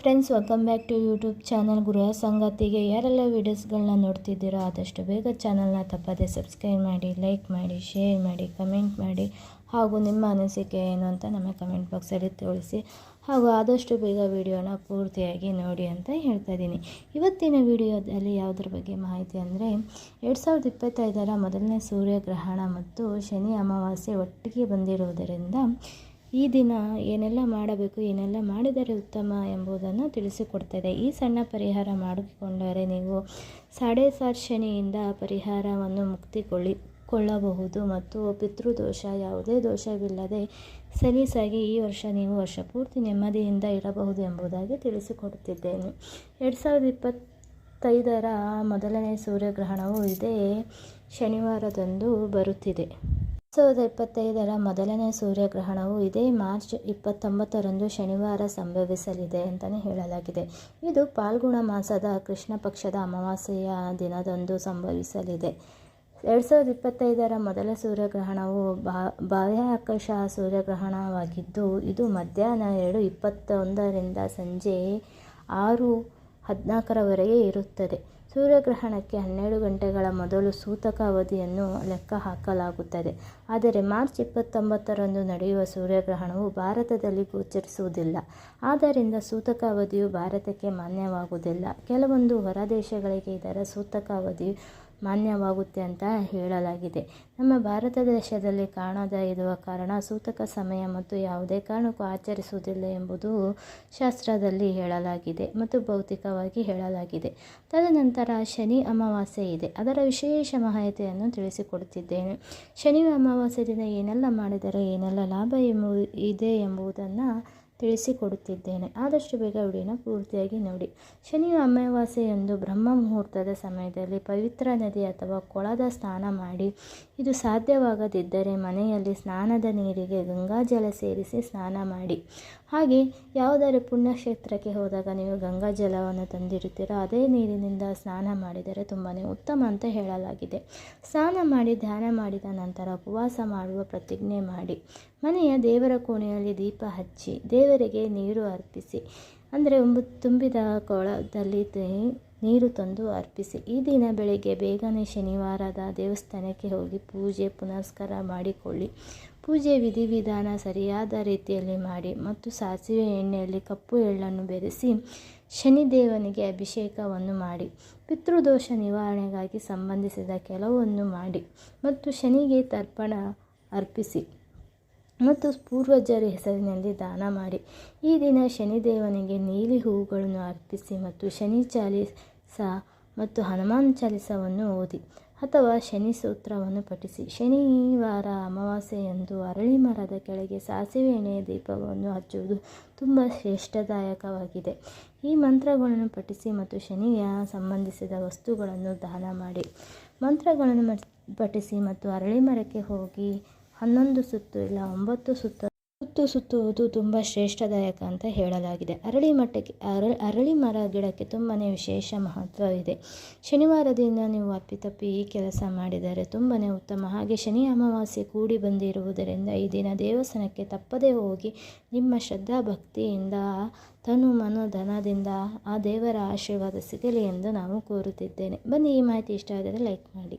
Friends welcome back to YouTube channel ಗೃಹ ಸಂಗತಿಗೆ ಯಾರೆಲ್ಲ ವೀಡಿಯೋಸ್ಗಳನ್ನ ನೋಡ್ತಿದ್ದೀರೋ ಆದಷ್ಟು ಬೇಗ ಚಾನಲ್ನ ತಪ್ಪದೆ ಸಬ್ಸ್ಕ್ರೈಬ್ ಮಾಡಿ ಲೈಕ್ ಮಾಡಿ ಶೇರ್ ಮಾಡಿ ಕಮೆಂಟ್ ಮಾಡಿ, ಹಾಗೂ ನಿಮ್ಮ ಅನಿಸಿಕೆ ಏನು ಅಂತ ನಮ್ಮ ಕಮೆಂಟ್ ಬಾಕ್ಸಲ್ಲಿ ತಿಳಿಸಿ, ಹಾಗೂ ಆದಷ್ಟು ಬೇಗ ವಿಡಿಯೋನ ಪೂರ್ತಿಯಾಗಿ ನೋಡಿ ಅಂತ ಹೇಳ್ತಾ ಇದ್ದೀನಿ. ಇವತ್ತಿನ ವಿಡಿಯೋದಲ್ಲಿ ಯಾವುದ್ರ ಬಗ್ಗೆ ಮಾಹಿತಿ ಅಂದರೆ, ಎರಡು ಸಾವಿರದ ಇಪ್ಪತ್ತೈದರ ಮೊದಲನೇ ಸೂರ್ಯಗ್ರಹಣ ಮತ್ತು ಶನಿ ಅಮಾವಾಸ್ಯೆ ಒಟ್ಟಿಗೆ ಬಂದಿರುವುದರಿಂದ ಈ ದಿನ ಏನೆಲ್ಲ ಮಾಡಬೇಕು, ಏನೆಲ್ಲ ಮಾಡಿದರೆ ಉತ್ತಮ ಎಂಬುದನ್ನು ತಿಳಿಸಿಕೊಡ್ತದೆ. ಈ ಸಣ್ಣ ಪರಿಹಾರ ಮಾಡಿಕೊಂಡರೆ ನೀವು ಸಾಡೆ ಸಾರ್ ಶನಿಯಿಂದ ಪರಿಹಾರವನ್ನು ಮುಕ್ತಿಗೊಳ್ಳಿ, ಕೊಳ್ಳಬಹುದು ಮತ್ತು ಪಿತೃದೋಷ, ಯಾವುದೇ ದೋಷವಿಲ್ಲದೆ ಸಲೀಸಾಗಿ ಈ ವರ್ಷ ನೀವು ವರ್ಷ ಪೂರ್ತಿ ನೆಮ್ಮದಿಯಿಂದ ಇರಬಹುದು ಎಂಬುದಾಗಿ ತಿಳಿಸಿಕೊಡುತ್ತಿದ್ದೇನೆ. ಎರಡು ಸಾವಿರದ ಇಪ್ಪತ್ತೈದರ ಮೊದಲನೇ ಸೂರ್ಯಗ್ರಹಣವು ಇದೇ ಶನಿವಾರದಂದು ಬರುತ್ತಿದೆ. ಸಾವಿರದ ಇಪ್ಪತ್ತೈದರ ಮೊದಲನೇ ಸೂರ್ಯಗ್ರಹಣವು ಇದೇ ಮಾರ್ಚ್ ಇಪ್ಪತ್ತೊಂಬತ್ತರಂದು ಶನಿವಾರ ಸಂಭವಿಸಲಿದೆ ಅಂತಲೇ ಹೇಳಲಾಗಿದೆ. ಇದು ಪಾಲ್ಗುಣ ಮಾಸದ ಕೃಷ್ಣ ಪಕ್ಷದ ಅಮಾವಾಸ್ಯೆಯ ದಿನದಂದು ಸಂಭವಿಸಲಿದೆ. ಎರಡು ಸಾವಿರದ ಇಪ್ಪತ್ತೈದರ ಮೊದಲ ಸೂರ್ಯಗ್ರಹಣವು ಬಾ ಬಾಹ್ಯಾಕಾಶ ಸೂರ್ಯಗ್ರಹಣವಾಗಿದ್ದು, ಇದು ಮಧ್ಯಾಹ್ನ ಎರಡು ಇಪ್ಪತ್ತೊಂದರಿಂದ ಸಂಜೆ ಆರು ಹದಿನಾಲ್ಕರವರೆಗೆ ಇರುತ್ತದೆ. ಸೂರ್ಯಗ್ರಹಣಕ್ಕೆ ಹನ್ನೆರಡು ಗಂಟೆಗಳ ಮೊದಲು ಸೂತಕ ಅವಧಿಯನ್ನು ಲೆಕ್ಕ ಹಾಕಲಾಗುತ್ತದೆ. ಆದರೆ ಮಾರ್ಚ್ ಇಪ್ಪತ್ತೊಂಬತ್ತರಂದು ನಡೆಯುವ ಸೂರ್ಯಗ್ರಹಣವು ಭಾರತದಲ್ಲಿ ಗೋಚರಿಸುವುದಿಲ್ಲ. ಆದ್ದರಿಂದ ಸೂತಕ ಅವಧಿಯು ಭಾರತಕ್ಕೆ ಮಾನ್ಯವಾಗುವುದಿಲ್ಲ. ಕೆಲವೊಂದು ಹೊರ ದೇಶಗಳಿಗೆ ಇದರ ಸೂತಕ ಅವಧಿಯು ಮಾನ್ಯವಾಗುತ್ತೆ ಅಂತ ಹೇಳಲಾಗಿದೆ. ನಮ್ಮ ಭಾರತ ದೇಶದಲ್ಲಿ ಕಾಣದ ಇರುವ ಕಾರಣ ಸೂತಕ ಸಮಯ ಮತ್ತು ಯಾವುದೇ ಕಾರಣಕ್ಕೂ ಆಚರಿಸುವುದಿಲ್ಲ ಎಂಬುದು ಶಾಸ್ತ್ರದಲ್ಲಿ ಹೇಳಲಾಗಿದೆ ಮತ್ತು ಭೌತಿಕವಾಗಿ ಹೇಳಲಾಗಿದೆ. ತದನಂತರ ಶನಿ ಅಮಾವಾಸ್ಯೆ ಇದೆ. ಅದರ ವಿಶೇಷ ಮಾಹಿತಿಯನ್ನು ತಿಳಿಸಿಕೊಡುತ್ತಿದ್ದೇನೆ. ಶನಿ ಅಮಾವಾಸ್ಯೆ ದಿನ ಏನೆಲ್ಲ ಮಾಡಿದರೆ ಏನೆಲ್ಲ ಲಾಭ ಎಂಬು ಇದೆ ಎಂಬುದನ್ನು ತಿಳಿಸಿಕೊಡುತ್ತಿದ್ದೇನೆ. ಆದಷ್ಟು ಬೇಗ ವಿಡಿಯೋನ ಪೂರ್ತಿಯಾಗಿ ನೋಡಿ. ಶನಿ ಅಮಾವಾಸ್ಯೆಯಂದು ಬ್ರಹ್ಮ ಮುಹೂರ್ತದ ಸಮಯದಲ್ಲಿ ಪವಿತ್ರ ನದಿ ಅಥವಾ ಕೊಳದ ಸ್ನಾನ ಮಾಡಿ, ಇದು ಸಾಧ್ಯವಾಗದಿದ್ದರೆ ಮನೆಯಲ್ಲಿ ಸ್ನಾನದ ನೀರಿಗೆ ಗಂಗಾಜಲ ಸೇರಿಸಿ ಸ್ನಾನ ಮಾಡಿ. ಹಾಗೆ ಯಾವುದಾದ್ರು ಪುಣ್ಯಕ್ಷೇತ್ರಕ್ಕೆ ಹೋದಾಗ ನೀವು ಗಂಗಾ ಜಲವನ್ನು ತಂದಿರುತ್ತೀರೋ, ಅದೇ ನೀರಿನಿಂದ ಸ್ನಾನ ಮಾಡಿದರೆ ತುಂಬಾ ಉತ್ತಮ ಅಂತ ಹೇಳಲಾಗಿದೆ. ಸ್ನಾನ ಮಾಡಿ, ಧ್ಯಾನ ಮಾಡಿದ ನಂತರ ಉಪವಾಸ ಮಾಡುವ ಪ್ರತಿಜ್ಞೆ ಮಾಡಿ. ಮನೆಯ ದೇವರ ಕೋಣೆಯಲ್ಲಿ ದೀಪ ಹಚ್ಚಿ, ದೇವರಿಗೆ ನೀರು ಅರ್ಪಿಸಿ, ಅಂದರೆ ಒಂದು ತುಂಬಿದ ಕೊಳದಲ್ಲಿ ನೀರು ತಂದು ಅರ್ಪಿಸಿ. ಈ ದಿನ ಬೆಳಗ್ಗೆ ಬೇಗನೆ ಶನಿವಾರದ ದೇವಸ್ಥಾನಕ್ಕೆ ಹೋಗಿ ಪೂಜೆ ಪುನಸ್ಕಾರ ಮಾಡಿಕೊಳ್ಳಿ. ಪೂಜೆ ವಿಧಿವಿಧಾನ ಸರಿಯಾದ ರೀತಿಯಲ್ಲಿ ಮಾಡಿ ಮತ್ತು ಸಾಸಿವೆ ಎಣ್ಣೆಯಲ್ಲಿ ಕಪ್ಪು ಎಳ್ಳನ್ನು ಬೆರೆಸಿ ಶನಿದೇವನಿಗೆ ಅಭಿಷೇಕವನ್ನು ಮಾಡಿ. ಪಿತೃದೋಷ ನಿವಾರಣೆಗಾಗಿ ಸಂಬಂಧಿಸಿದ ಕೆಲವನ್ನು ಮಾಡಿ ಮತ್ತು ಶನಿಗೆ ತರ್ಪಣ ಅರ್ಪಿಸಿ ಮತ್ತು ಪೂರ್ವಜರ ಹೆಸರಿನಲ್ಲಿ ದಾನ ಮಾಡಿ. ಈ ದಿನ ಶನಿದೇವನಿಗೆ ನೀಲಿ ಹೂವುಗಳನ್ನು ಅರ್ಪಿಸಿ ಮತ್ತು ಶನಿ ಚಾಲಿಸ ಮತ್ತು ಹನುಮಾನ್ ಚಾಲಿಸವನ್ನು ಓದಿ ಅಥವಾ ಶನಿ ಸೂತ್ರವನ್ನು ಪಠಿಸಿ. ಶನಿವಾರ ಅಮಾವಾಸ್ಯೆಯಂದು ಅರಳಿ ಮರದ ಕೆಳಗೆ ಸಾಸಿವೆ ಎಣ್ಣೆಯ ದೀಪವನ್ನು ಹಚ್ಚುವುದು ತುಂಬ ಶ್ರೇಷ್ಠದಾಯಕವಾಗಿದೆ. ಈ ಮಂತ್ರಗಳನ್ನು ಪಠಿಸಿ ಮತ್ತು ಶನಿಯ ಸಂಬಂಧಿಸಿದ ವಸ್ತುಗಳನ್ನು ದಾನ ಮಾಡಿ. ಮಂತ್ರಗಳನ್ನು ಪಠಿಸಿ ಮತ್ತು ಅರಳಿ ಮರಕ್ಕೆ ಹೋಗಿ ಹನ್ನೊಂದು ಸುತ್ತು ಇಲ್ಲ ಒಂಬತ್ತು ಸುತ್ತು ಸುತ್ತು ಸುತ್ತುವುದು ತುಂಬ ಶ್ರೇಷ್ಠದಾಯಕ ಅಂತ ಹೇಳಲಾಗಿದೆ. ಅರಳಿ ಮಟ್ಟಕ್ಕೆ ಅರ ಅರಳಿ ಮರ ಗಿಡಕ್ಕೆ ತುಂಬಾ ವಿಶೇಷ ಮಹತ್ವವಿದೆ. ಶನಿವಾರದಿಂದ ನೀವು ಅಪ್ಪಿತಪ್ಪಿ ಈ ಕೆಲಸ ಮಾಡಿದರೆ ತುಂಬಾ ಉತ್ತಮ. ಹಾಗೆ ಶನಿ ಅಮಾವಾಸ್ಯೆ ಕೂಡಿ ಬಂದಿರುವುದರಿಂದ ಈ ದಿನ ದೇವಸ್ಥಾನಕ್ಕೆ ತಪ್ಪದೇ ಹೋಗಿ ನಿಮ್ಮ ಶ್ರದ್ಧಾ ಭಕ್ತಿಯಿಂದ ತನು ಮನೋಧನದಿಂದ ಆ ದೇವರ ಆಶೀರ್ವಾದ ಸಿಗಲಿ ಎಂದು ನಾವು ಕೋರುತ್ತಿದ್ದೇನೆ. ಬನ್ನಿ ಈ ಮಾಹಿತಿ ಇಷ್ಟ ಆದರೆ ಲೈಕ್ ಮಾಡಿ.